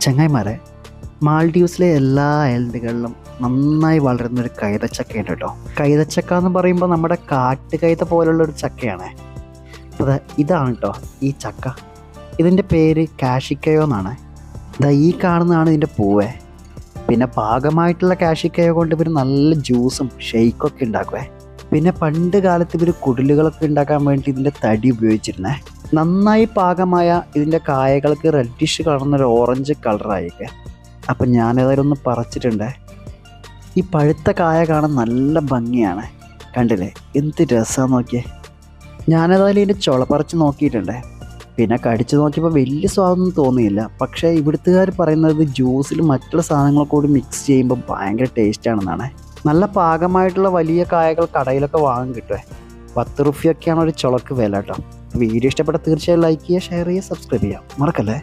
ചങ്ങായിമാരെ മാൾഡീവ്സിലെ എല്ലാ ഐലൻഡുകളിലും നന്നായി വളരുന്നൊരു കൈതച്ചക്കയുണ്ട് കേട്ടോ. കൈതച്ചക്ക എന്ന് പറയുമ്പോൾ നമ്മുടെ കാട്ടുകൈത പോലുള്ള ഒരു ചക്കയാണ്. അത് ഇതാണ് കേട്ടോ ഈ ചക്ക. ഇതിന്റെ പേര് കാഷിക്കയോ എന്നാണ്. ഇതാ ഈ കാണുന്നതാണ് ഇതിന്റെ പൂവേ. പിന്നെ പാകമായിട്ടുള്ള കാഷിക്കയോ കൊണ്ട് ഇവർ നല്ല ജ്യൂസും ഷെയ്ക്കൊക്കെ ഉണ്ടാക്കുവേ. പിന്നെ പണ്ട് കാലത്ത് ഇവർ കുടിലുകളൊക്കെ ഉണ്ടാക്കാൻ വേണ്ടി ഇതിന്റെ തടി ഉപയോഗിച്ചിരുന്നേ. നന്നായി പാകമായ ഇതിന്റെ കായകൾക്ക് റെഡിഷ് കളർന്നൊരു ഓറഞ്ച് കളറായിരിക്കെ അപ്പം ഞാനേതായാലും ഒന്ന് പറിച്ചിട്ടുണ്ടേ. ഈ പഴുത്ത കായ കാണാൻ നല്ല ഭംഗിയാണ്. കണ്ടില്ലേ? എന്ത് രസമാണ് നോക്കിയേ. ഞാനേതായാലും ഇതിന്റെ ചുള പറിച്ച് നോക്കിയിട്ടുണ്ട്. പിന്നെ കടിച്ചു നോക്കിയപ്പോൾ വലിയ സ്വാദൊന്നും തോന്നിയില്ല. പക്ഷേ ഇവിടുത്തുകാർ പറയുന്നത് ജ്യൂസിൽ മറ്റുള്ള സാധനങ്ങളൊക്കെ കൂടി മിക്സ് ചെയ്യുമ്പോൾ ഭയങ്കര ടേസ്റ്റ് ആണെന്നാണ്. നല്ല പാകമായിട്ടുള്ള വലിയ കായകൾ കടയിലൊക്കെ വാങ്ങാൻ കിട്ടുമേ പത്ത് റുപ്യൊക്കെയാണ് ഒരു ചുളക്ക് വില കേട്ടോ. വീഡിയോ ഇഷ്ടപ്പെട്ട തീർച്ചയായും ലൈക്ക് ചെയ്യുക ഷെയർ ചെയ്യുക സബ്സ്ക്രൈബ് ചെയ്യുക. മറക്കല്ലേ?